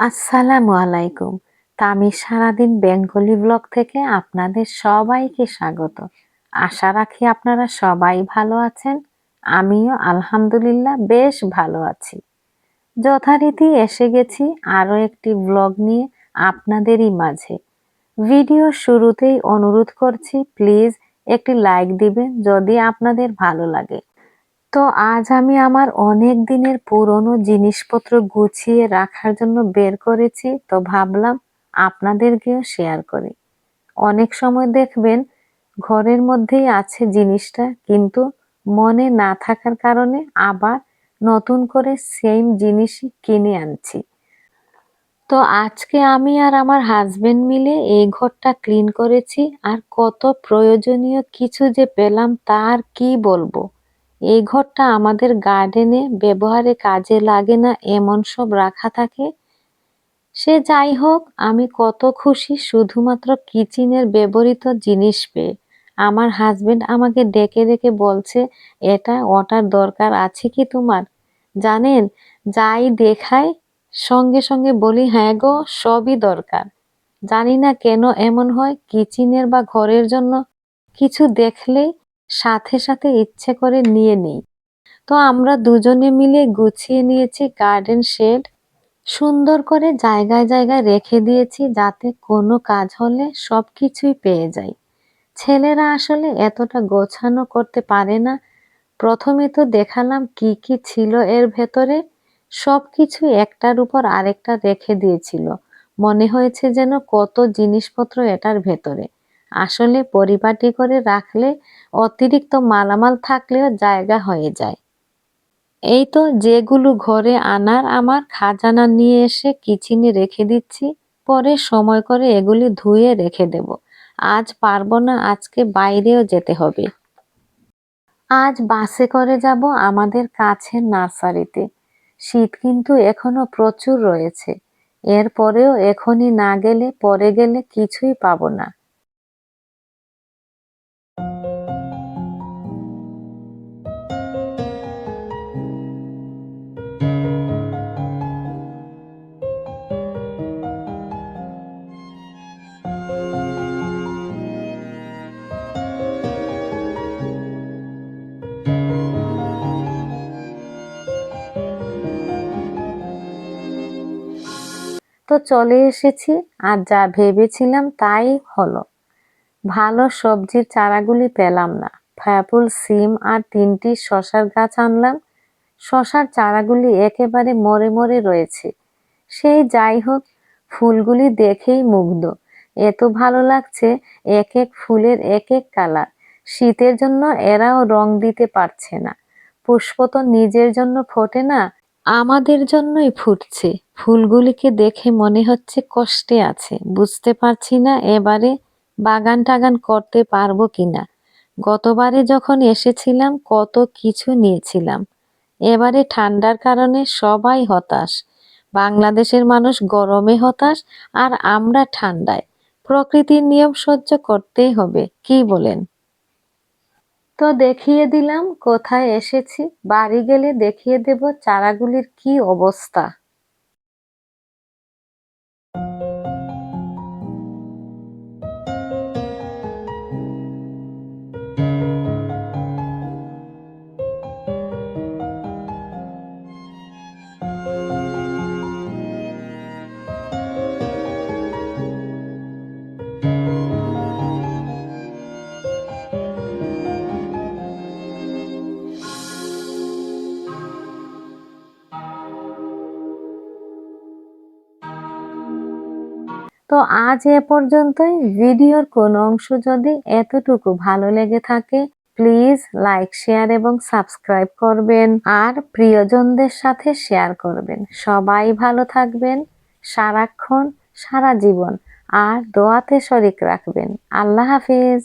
আসসালামু আলাইকুম। তা আমি সারাদিন বেঙ্গলি ব্লগ থেকে আপনাদের সবাইকে স্বাগত। আশা রাখি আপনারা সবাই ভালো আছেন। আমিও আলহামদুলিল্লাহ বেশ ভালো আছি। যথারীতি এসে গেছি আরও একটি ব্লগ নিয়ে আপনাদেরই মাঝে। ভিডিও শুরুতেই অনুরোধ করছি, প্লিজ একটি লাইক দিবেন যদি আপনাদের ভালো লাগে। তো আজ আমি আমার অনেক দিনের পুরনো জিনিসপত্র গুছিয়ে রাখার জন্য বের করেছি, তো ভাবলাম আপনাদেরকেও শেয়ার করি। অনেক সময় দেখবেন ঘরের মধ্যেই আছে জিনিসটা, কিন্তু মনে না থাকার কারণে আবার নতুন করে সেম জিনিসই কিনে আনছি। তো আজকে আমি আর আমার হাজবেন্ড মিলে এই ঘরটা ক্লিন করেছি, আর কত প্রয়োজনীয় কিছু যে পেলাম তার কি বলব? এই ঘরটা আমাদের গার্ডেনে ব্যবহারে কাজে লাগে না, এমন সব রাখা থাকে। সে যাই হোক, আমি কত খুশি শুধুমাত্র কিচেনের ব্যবহৃত জিনিস পেয়ে। আমার হাজবেন্ড আমাকে ডেকে ডেকে বলছে, এটা ওটার দরকার আছে কি তোমার? জানেন, যাই দেখায় সঙ্গে সঙ্গে বলি হ্যাঁ গো, সবই দরকার। জানি না কেন এমন হয়, কিচেনের বা ঘরের জন্য কিছু দেখলেই সাথে সাথে ইচ্ছে করে নিয়ে নিই। তো আমরা দুজনে মিলে গুছিয়ে নিয়েছি গার্ডেন শেড। সুন্দর করে জায়গায় জায়গায় রেখে দিয়েছি যাতে কোনো কাজ হলে সব কিছুই পেয়ে যাই। ছেলেরা আসলে এতটা গোছানো করতে পারে না। প্রথমে তো দেখালাম কি কি ছিল এর ভেতরে। সব কিছু একটার উপর আরেকটা রেখে দিয়েছিল। মনে হয়েছে যেন কত জিনিসপত্র এটার ভেতরে। আসলে পরিপাটি করে রাখলে অতিরিক্ত মালামাল থাকলেও জায়গা হয়ে যায়। এই তো যেগুলো ঘরে আনার আমার খাজানা নিয়ে এসে কিচিনে রেখে দিচ্ছি, পরে সময় করে এগুলি ধুয়ে রেখে দেব। আজ পারব না, আজকে বাইরেও যেতে হবে। আজ বাসে করে যাব আমাদের কাছের নার্সারিতে। শীত কিন্তু এখনও প্রচুর রয়েছে। এরপরেও এখনই না গেলে, পরে গেলে কিছুই পাবো না। তো চলে এসেছি, আর যা ভেবেছিলাম তাই হলো। ভালো সবজির চারাগুলি পেলাম না। ফ্যাপুল সিম আর তিনটি শশার গাছ আনলাম। শশার চারাগুলি একেবারে মরে মরে রয়েছে। সেই যাই হোক, ফুলগুলি দেখেই মুগ্ধ। এত ভালো লাগছে এক এক ফুলের এক এক কালার। শীতের জন্য এরাও রং দিতে পারছে না। পুষ্প তো নিজের জন্য ফোটে না আমাদের জন্যই ফুটছে। ফুলগুলিকে দেখে মনে হচ্ছে কষ্টে আছে। বুঝতে পারছি না এবারে বাগান টাগান করতে পারব কিনা। গতবারে যখন এসেছিলাম, কত কিছু নিয়েছিলাম। এবারে ঠান্ডার কারণে সবাই হতাশ। বাংলাদেশের মানুষ গরমে হতাশ আর আমরা ঠান্ডায়। প্রকৃতির নিয়ম সহ্য করতেই হবে, কি বলেন? তো দেখিয়ে দিলাম কোথায় এসেছি বাড়ি গেলে দেখিয়ে দেব চারাগুলির কি অবস্থা। তো আজ এ পর্যন্তই। ভিডিওর কোন অংশ যদি এতটুকু ভালো লেগে থাকে, প্লিজ লাইক, শেয়ার এবং সাবস্ক্রাইব করবেন। আর প্রিয়জনদের সাথে শেয়ার করবেন। সবাই ভালো থাকবেন, সারাক্ষণ, সারা জীবন। আর দোয়াতে শরিক রাখবেন। আল্লাহ হাফিজ।